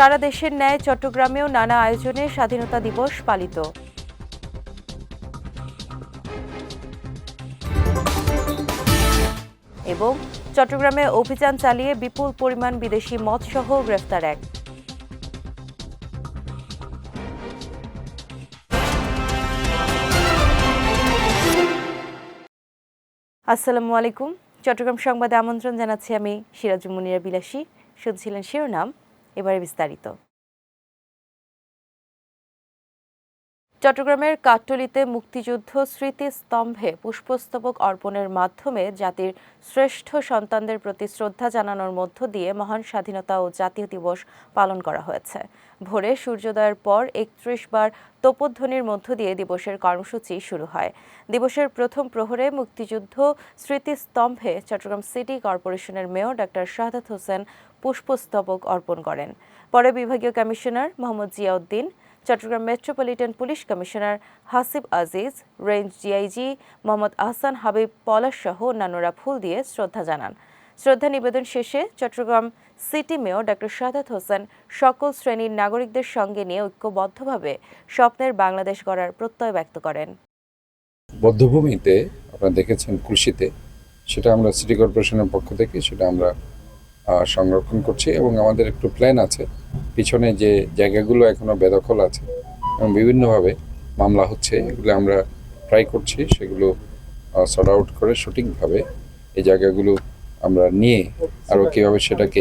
সারা দেশের ন্যায় চট্টগ্রামেও নানা আয়োজনে স্বাধীনতা দিবস পালিত। এবং চট্টগ্রামে অভিযান চালিয়ে বিপুল পরিমাণ বিদেশি মদসহ গ্রেফতার এক। আসসালামু আলাইকুম। চট্টগ্রাম সংবাদে আমন্ত্রণ জানাচ্ছি আমি সিরাজুল মুনিরা বিলাসী। শুনছিলেন শিরোনাম। এবারে বিস্তারিত। চট্টগ্রামের কাট্টলিতে মুক্তিযুদ্ধ স্মৃতিস্তম্ভে পুষ্পস্তবক অর্পণের মাধ্যমে জাতির শ্রেষ্ঠ সন্তানদের প্রতি শ্রদ্ধা জানানোর মধ্য দিয়ে মহান স্বাধীনতা ও জাতীয় দিবস পালন করা হয়েছে। ভোরে সূর্যোদয়ের পর একত্রিশ বার তোপধ্বনির মধ্য দিয়ে দিবসের কর্মসূচি শুরু হয়। দিবসের প্রথম প্রহরে মুক্তিযুদ্ধ স্মৃতিস্তম্ভে চট্টগ্রাম সিটি কর্পোরেশনের মেয়র ডাক্তার শাহাদাত হোসেন পুষ্পস্তবক অর্পণ করেন। পরে বিভাগীয় commissioner Mohammad Ziauddin Chattogram metropolitan police commissioner Hasib Aziz, range DIG Mohammad Ahsan Habib Palash সহ অন্যান্যরা ফুল দিয়ে শ্রদ্ধা জানান। শ্রদ্ধা নিবেদন শেষে Chattogram city mayor doctor Shahadat Hossain সকল শ্রেণির নাগরিকদের সঙ্গে নিয়ে ঐক্যবদ্ধভাবে স্বপ্নের বাংলাদেশ গড়ার প্রত্যয় ব্যক্ত করেন। বদ্ধভূমিতে আপনারা দেখেছেন কৃষিতে সেটা আমরা সিটি কর্পোরেশনের পক্ষ থেকে, সেটা আমরা সংরক্ষণ করছি এবং আমাদের একটু প্ল্যান আছে। পিছনে যে জায়গাগুলো এখনও বেদখল আছে এবং বিভিন্নভাবে মামলা হচ্ছে, এগুলো আমরা ট্রাই করছি, সেগুলো সর্ট আউট করে সঠিকভাবে এই জায়গাগুলো আমরা নিয়ে আরও কীভাবে সেটাকে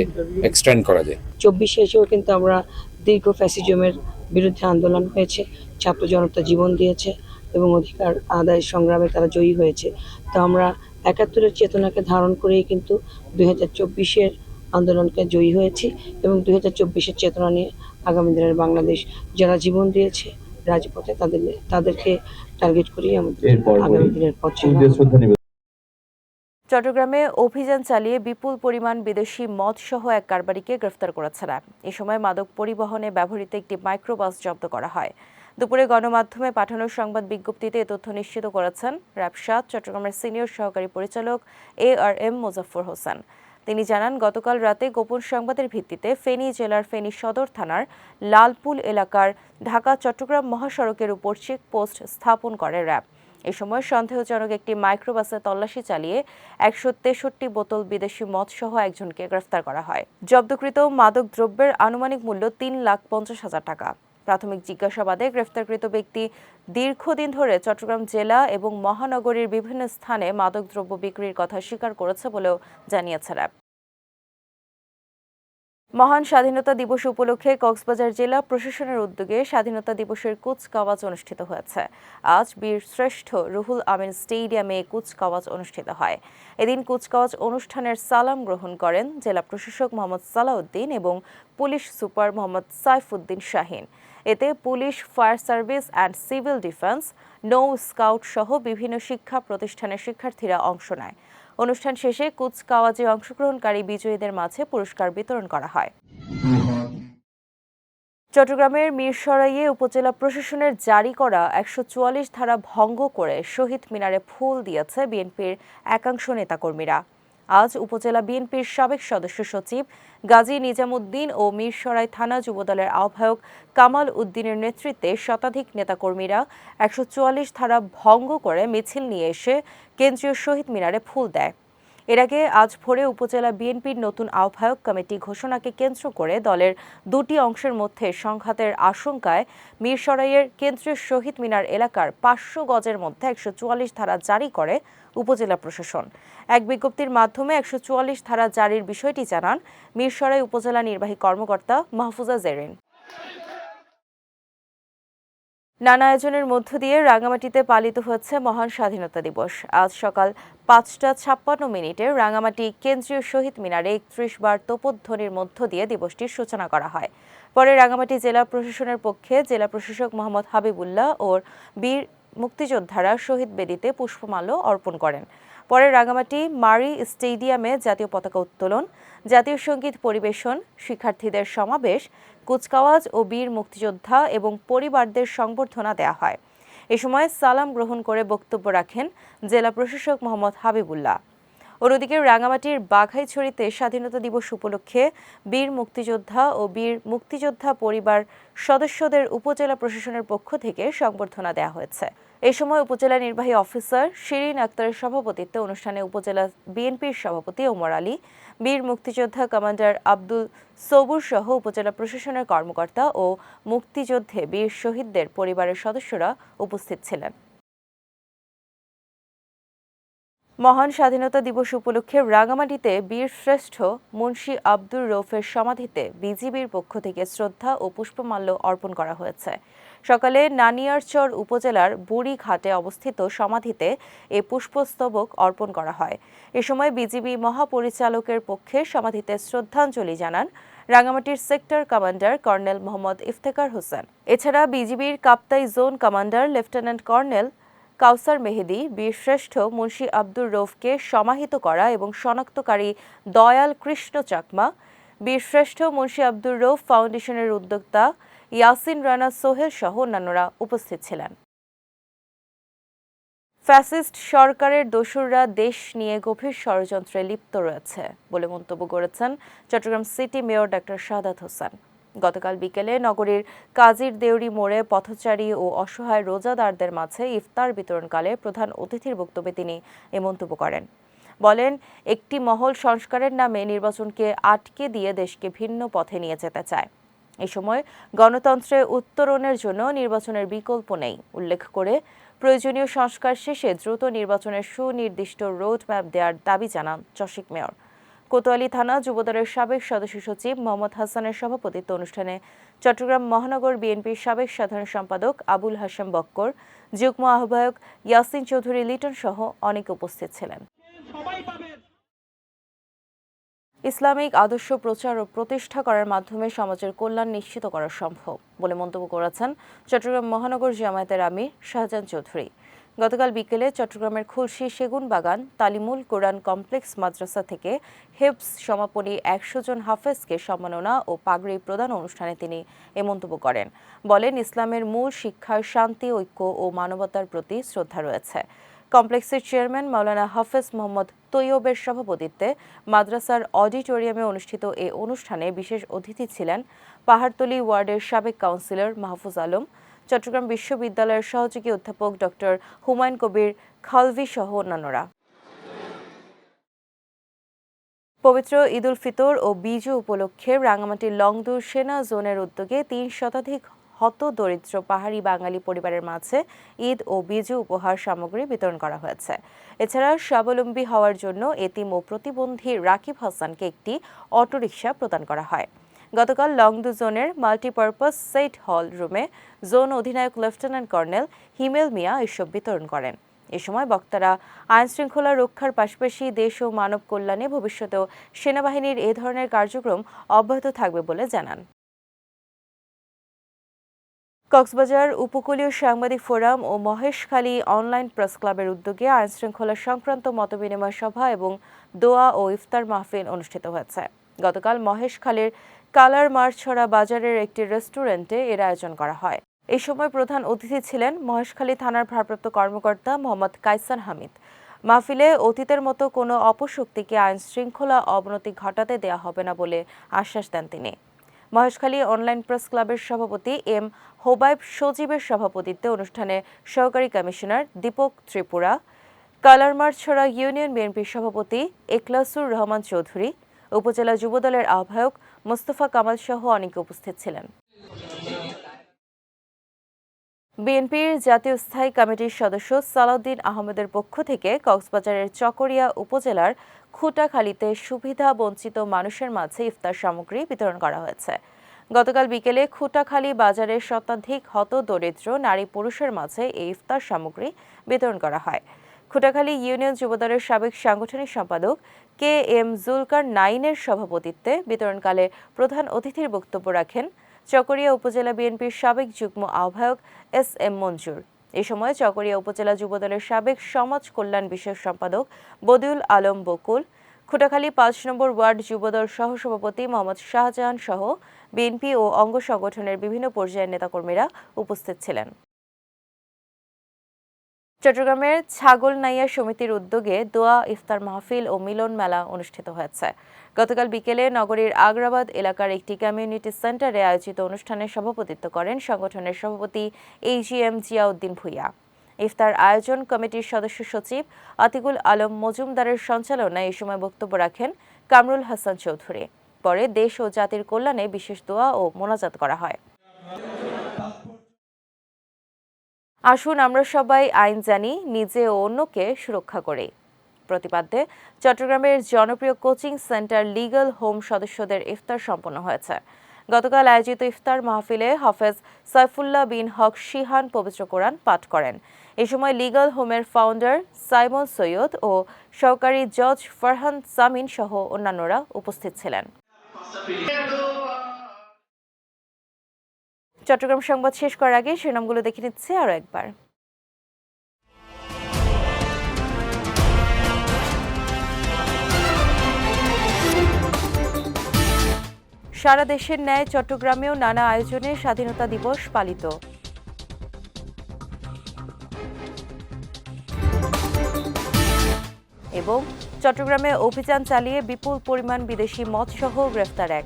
এক্সটেন্ড করা যায়। চব্বিশে এসেও কিন্তু আমরা দীর্ঘ ফ্যাসিজমের বিরুদ্ধে আন্দোলন হয়েছে, ছাত্র জনতা জীবন দিয়েছে এবং অধিকার আদায় সংগ্রামে তারা জয়ী হয়েছে। তো আমরা একাত্তরের চেতনাকে ধারণ করেই কিন্তু দুই হাজার চব্বিশের আন্দোলনকে জয়ী হয়েছি এবং দুই হাজার চব্বিশের চেতনা নিয়ে আগামী দিনের বাংলাদেশ যারা জীবন দিয়েছে রাজপথে তাদের তাদেরকে টার্গেট করেই আমাদের আগামী দিনের পথ চট্টগ্রামে অভিযান চালিয়ে বিপুল পরিমাণ বিদেশি মদসহ এক কারবারিকে গ্রেফতার করেছে র্যাব এ সময় মাদক পরিবহনে ব্যবহৃত একটি মাইক্রোবাস জব্দ করা হয়। দুপুরে গণমাধ্যমে পাঠানো সংবাদ বিজ্ঞপ্তিতে এ তথ্য নিশ্চিত করেছেন র্যাব সাত চট্টগ্রামের সিনিয়র সহকারী পরিচালক A R M Mozaffar Hossain. তিনি জানান, গতকাল রাতে গোপন সংবাদের ভিত্তিতে ফেনী জেলার ফেনী সদর থানার লালপুল এলাকার ঢাকা চট্টগ্রাম মহাসড়কের উপর চেকপোস্ট স্থাপন করে র্যাব। এ সময় সন্দেহজনক একটি মাইক্রোবাসে তল্লাশি চালিয়ে একশো তেষট্টি বোতল বিদেশি মদ সহ একজনকে গ্রেফতার করা হয়। জব্দকৃত মাদক দ্রব্যের আনুমানিক মূল্য তিন লাখ পঞ্চাশ হাজার টাকা। প্রাথমিক জিজ্ঞাসাবাদে গ্রেফতারকৃত ব্যক্তি দীর্ঘদিন ধরে চট্টগ্রাম জেলা এবং মহানগরীর বিভিন্ন স্থানে মাদকদ্রব্য বিক্রির কথা স্বীকার করেছে বলেও জানিয়েছে র্যাব। মহান স্বাধীনতা দিবস উপলক্ষে কক্সবাজার জেলা প্রশাসনের উদ্যোগে স্বাধীনতা দিবসের কুচকাওয়াজ অনুষ্ঠিত হয়েছে। আজ বীর শ্রেষ্ঠ রুহুল আমিন স্টেডিয়ামে কুচকাওয়াজ অনুষ্ঠিত হয়। এদিন কুচকাওয়াজ অনুষ্ঠানের সালাম গ্রহণ করেন জেলা প্রশাসক মোহাম্মদ সালাউদ্দিন এবং পুলিশ সুপার মোহাম্মদ সাইফুদ্দিন শাহিন। এতে police, fire service and civil defence, নৌ স্কাউট সহ বিভিন্ন শিক্ষা প্রতিষ্ঠানের শিক্ষার্থীরা অংশ নেয়। অনুষ্ঠান শেষে কুচকাওয়াজে অংশগ্রহণকারী বিজয়ীদের মাঝে পুরস্কার বিতরণ করা হয়। চট্টগ্রামের মিরসরাইয়ে উপজেলা প্রশাসনের জারি করা একশো চুয়াল্লিশ ধারা ভঙ্গ করে শহীদ মিনারে ফুল দিয়েছে বিএনপির একাংশ নেতাকর্মীরা। আজ উপজেলা বিএনপির সাবেক সদস্য সচিব গাজী নিজামুদ্দিন ও মিরসরাই থানা যুবদলের আহ্বায়ক কামাল উদ্দিনের নেতৃত্বে শতাধিক নেতাকর্মীরা একশো চুয়াল্লিশ ধারা ভঙ্গ করে মিছিল নিয়ে এসে কেন্দ্রীয় শহীদ মিনারে ফুল দেয়। এর আগে আজ ভোরে উপজেলা বিএনপির নতুন আহ্বায়ক কমিটি ঘোষণাকে কেন্দ্র করে দলের দুটি অংশের মধ্যে সংঘাতের আশঙ্কায় মিরসরাইয়ের কেন্দ্রীয় শহীদ মিনার এলাকার পাঁচশো গজের মধ্যে একশো চুয়াল্লিশ ধারা জারি করে উপজেলা প্রশাসন। এক বিজ্ঞপ্তির মাধ্যমে একশো চুয়াল্লিশ ধারা জারির বিষয়টি জানান মিরসরাই উপজেলা নির্বাহী কর্মকর্তা মাহফুজা জেরিন। নানা আয়োজনের মধ্য দিয়ে রাঙামাটিতে পালিত হচ্ছে মহান স্বাধীনতা দিবস। আজ সকাল পাঁচটা ছাপ্পান্ন মিনিটে রাঙামাটি কেন্দ্রীয় শহীদ মিনারে একত্রিশ বার তোপধ্বনির মধ্য দিয়ে দিবসটির সূচনা করা হয়। পরে রাঙামাটি জেলা প্রশাসনের পক্ষে জেলা প্রশাসক মোহাম্মদ হাবিবুল্লাহ ও বীর মুক্তিযোদ্ধারা শহীদ বেদিতে পুষ্পমাল্য অর্পণ করেন। পরে রাঙামাটি মারি স্টেডিয়ামে জাতীয় পতাকা উত্তোলন, জাতীয় সংগীত পরিবেশন, শিক্ষার্থীদের সমাবেশ, কুচকাওয়াজ ও বীর মুক্তিযোদ্ধা এবং পরিবারদের সংবর্ধনা দেওয়া হয়। এ সময় সালাম গ্রহণ করে বক্তব্য রাখেন জেলা প্রশাসক মোহাম্মদ হাবিবুল্লাহ। অন্যদিকে রাঙামাটির বাঘাইছড়িতে স্বাধীনতা দিবস উপলক্ষে বীর মুক্তিযোদ্ধা ও বীর মুক্তিযোদ্ধা পরিবার সদস্যদের উপজেলা প্রশাসনের পক্ষ থেকে সংবর্ধনা দেওয়া হয়েছে। এ সময় উপজেলা নির্বাহী অফিসার শিরিন আক্তারের সভাপতিত্বে অনুষ্ঠানে উপজেলা বিএনপির সভাপতি ওমর আলী, বীর মুক্তিযোদ্ধা কমান্ডার আব্দুল সবুর সহ উপজেলা প্রশাসনের কর্মকর্তা ও মুক্তিযুদ্ধে বীর শহীদদের পরিবারের সদস্যরা উপস্থিত ছিলেন। মহান স্বাধীনতা দিবস উপলক্ষে রাঙামাটিতে বীর শ্রেষ্ঠ মুন্সী আব্দুর রৌফের সমাধিতে বিজিবির পক্ষ থেকে শ্রদ্ধা ও পুষ্পমাল্য অর্পণ করা হয়েছে। সকালে নানিয়ারচর উপজেলার বুড়িঘাটে অবস্থিত সমাধিতে এ পুষ্পস্তবক অর্পণ করা হয়। এ সময় বিজিবি মহাপরিচালকের পক্ষে সমাধিতে শ্রদ্ধাঞ্জলি জানান রাঙামাটির sector commander colonel Mohammad Iftekhar Hossain. এছাড়া বিজিবির Kaptai zone commander lieutenant colonel Kausar Mehedi, বীরশ্রেষ্ঠ মুন্সি আব্দুর রৌফকে সমাহিত করা এবং শনাক্তকারী দয়াল কৃষ্ণ চাকমা, বীরশ্রেষ্ঠ মুন্সি আব্দুর রৌফ ফাউন্ডেশনের উদ্যোক্তা ইয়াসিন রানা সোহেল সহ অন্যান্যরা উপস্থিত ছিলেন। ফ্যাসিস্ট সরকারের দোসররা দেশ নিয়ে গভীর ষড়যন্ত্রে লিপ্ত রয়েছে বলে মন্তব্য করেছেন Chattogram city mayor doctor Sadat Hossain. গতকাল বিকেলে নগরীর কাজীর দেউরি মোড়ে পথচারী ও অসহায় রোজাদারদের মাঝে ইফতার বিতরণকালে প্রধান অতিথির বক্তব্যে তিনি এ মন্তব্য করেন। বলেন, একটি মহল সংস্কারের নামে নির্বাচনকে আটকে দিয়ে দেশকে ভিন্ন পথে নিয়ে যেতে চায়। এ সময় গণতন্ত্রে উত্তরণের জন্য নির্বাচনের বিকল্প নেই। উল্লেখ করে, প্রয়োজনীয় সংস্কার শেষে দ্রুত নির্বাচনের সুনির্দিষ্ট রোড ম্যাপ দেওয়ার দাবি জানান চসিক মেয়র। কোতোয়ালি থানা যুবদলের সাবেক সদস্য সচিব মোহাম্মদ হাসানের সভাপতিত্ব অনুষ্ঠানে। চট্টগ্রাম মহানগর বিএনপির সাবেক সাধারণ সম্পাদক আবুল হাশেম বক্কর যুগ্ম আহ্বায়ক ইয়াসিন চৌধুরী লিটন সহ অনেকে উপস্থিত ছিলেন। ইসলামিক আদর্শ প্রচার ও প্রতিষ্ঠা করার মাধ্যমে সমাজের কল্যাণ নিশ্চিত করা সম্ভব বলে মন্তব্য করেছেন চট্টগ্রাম মহানগর জামায়াতের আমির শাহজাহান চৌধুরী। গতকাল বিকেলে চট্টগ্রামের খুলশি সেগুন বাগান, তালিমুল কোরআন কমপ্লেক্স মাদ্রাসা থেকে হেবস সমাপনী একশো জন হাফেজকে সম্মাননা ও পাগড়ি প্রদান অনুষ্ঠানে তিনি এ মন্তব্য করেন। বলেন, ইসলামের মূল শিক্ষার শান্তি, ঐক্য ও মানবতার প্রতি শ্রদ্ধা রয়েছে। কমপ্লেক্সের চেয়ারম্যান মাওলানা হাফেজ মোহাম্মদ তৈয়বের সভাপতিত্বে মাদ্রাসার অডিটোরিয়ামে অনুষ্ঠিত এ অনুষ্ঠানে বিশেষ অতিথি ছিলেন পাহাড়তলী ওয়ার্ডের সাবেক কাউন্সিলর মাহফুজ আলম চট্টগ্রাম বিশ্ববিদ্যালয়ের সহযোগী অধ্যাপক ডক্টর হুমায়ুন কবির খালভি সহ অন্যান্যরা। পবিত্র ঈদুল ফিতর ও বিজু উপলক্ষে রাঙামাটির লংদুর সেনা জোনের উদ্যোগে তিন শতাধিক হত দরিদ্র পাহাড়ি বাঙালি পরিবারের মাঝে ঈদ ও বিজু উপহার সামগ্রী বিতরণ করা হয়েছে। এছাড়া স্বাবলম্বী হওয়ার জন্য এতিম ও প্রতিবন্ধী রাকিব হাসানকে একটি অটোরিকশা প্রদান করা হয়। গতকাল লংদু জোনের মাল্টিপারপাস সেট হল রুমে জোন অধিনায়ক লেফটেন্যান্ট কর্নেল হিমেল মিয়া এসব বিতরণ করেন। এ সময় বক্তারা আইন শৃঙ্খলা রক্ষার পাশাপাশি দেশ ও মানব কল্যাণে ভবিষ্যতেও সেনাবাহিনীর এ ধরনের কার্যক্রম অব্যাহত থাকবে বলে জানান। কক্সবাজার উপকূলীয় সাংবাদিক ফোরাম ও মহেশখালী অনলাইন প্রেস ক্লাবের উদ্যোগে আইন শৃঙ্খলা সংক্রান্ত মতবিনিময় সভা এবং দোয়া ও ইফতার মাহফিল অনুষ্ঠিত হয়েছে। গতকাল মহেশখালীর কালার মারছড়া বাজারের একটি রেস্টুরেন্টে এর আয়োজন করা হয়। এই সময় প্রধান অতিথি ছিলেন মহেশখালী থানার ভারপ্রাপ্ত কর্মকর্তা মোহাম্মদ কাইসার হামিদ। মাহফিলে অতীতের মতো কোনো অপশক্তিকে আইন শৃঙ্খলা অবনতি ঘটাতে দেয়া হবে না বলে আশ্বাস দেন তিনি। মহেশখালী অনলাইন প্রেস ক্লাবের সভাপতি এম হোবাইব সজীবের সভাপতিত্বে অনুষ্ঠানে সহকারী কমিশনার দীপক ত্রিপুরা কালারমারছড়া ইউনিয়ন বিএনপির সভাপতি এখলাসুর রহমান চৌধুরী উপজেলা যুবদলের আহ্বায়ক মোস্তফা কামাল সহ অনেকে উপস্থিত ছিলেন। বিএনপির জাতীয় স্থায়ী কমিটির সদস্য সালাউদ্দিন আহমেদের পক্ষ থেকে কক্সবাজারের চকরিয়া উপজেলার খুঁটাখালীতে সুবিধা বঞ্চিত মানুষের মাঝে ইফতার সামগ্রী বিতরণ করা হয়েছে। গতকাল বিকেলে খুঁটাখালী বাজারের শতাধিক হত দরিদ্র নারী পুরুষের মাঝে এই ইফতার সামগ্রী বিতরণ করা হয়। খুঁটাখালী ইউনিয়ন যুবদলের সাবেক সাংগঠনিক সম্পাদক কে এম জুলকার নাইনের সভাপতিত্বে বিতরণকালে প্রধান অতিথির বক্তব্য রাখেন চকরিয়া উপজেলা বিএনপির সাবেক যুগ্ম আহ্বায়ক এস এম মঞ্জুর। এ সময় চকরিয়া উপজেলা যুবদলের সাবেক সমাজ কল্যাণ বিষয়ক সম্পাদক বদিউল আলম বকুল, খুটাখালী পাঁচ নম্বর ওয়ার্ড যুবদল সহসভাপতি মোহাম্মদ শাহজাহান সহ বিএনপি ও অঙ্গ সংগঠনের বিভিন্ন পর্যায়ের নেতাকর্মীরা উপস্থিত ছিলেন। চট্টগ্রামের ছাগলনাইয়া সমিতির উদ্যোগে দোয়া, ইফতার মাহফিল ও মিলন মেলা অনুষ্ঠিত হয়েছে। গতকাল বিকেলে নগরীর আগ্রাবাদ এলাকার একটি কমিউনিটি সেন্টারে আয়োজিত অনুষ্ঠানে সভাপতিত্ব করেন সংগঠনের সভাপতি এইজিএম জিয়াউদ্দিন ভুইয়া। ইফতার আয়োজন কমিটির সদস্য সচিব আতিকুল আলম মজুমদারের সঞ্চালনায় এ সময় বক্তব্য রাখেন কামরুল হাসান চৌধুরী। পরে দেশ ও জাতির কল্যাণে বিশেষ দোয়া ও মোনাজাত করা হয়। আসুন আমরা সবাই আইন জানি, নিজে ও অন্যকে সুরক্ষা করি। প্রতিপাদ্যে চট্টগ্রামের জনপ্রিয় কোচিং সেন্টার লিগাল হোম সদস্যদের ইফতার সম্পন্ন হয়েছে। গতকাল আয়োজিত ইফতার মাহফিলে হাফেজ সাইফুল্লাহ বিন হক শিহান পবিত্র কোরআন পাঠ করেন। এ সময় লিগাল হোমের ফাউন্ডার সাইমন সৈয়দ ও সহকারী জজ ফারহান সামিন সহ অন্যান্যরা উপস্থিত ছিলেন। চট্টগ্রাম সংবাদ শেষ করার আগে শিরোনামগুলো দেখে নিচ্ছে আরও একবার। সারা দেশের ন্যায় চট্টগ্রামেও নানা আয়োজনে স্বাধীনতা দিবস পালিত। এবং চট্টগ্রামে অভিযান চালিয়ে বিপুল পরিমাণ বিদেশি মদসহ গ্রেফতার এক।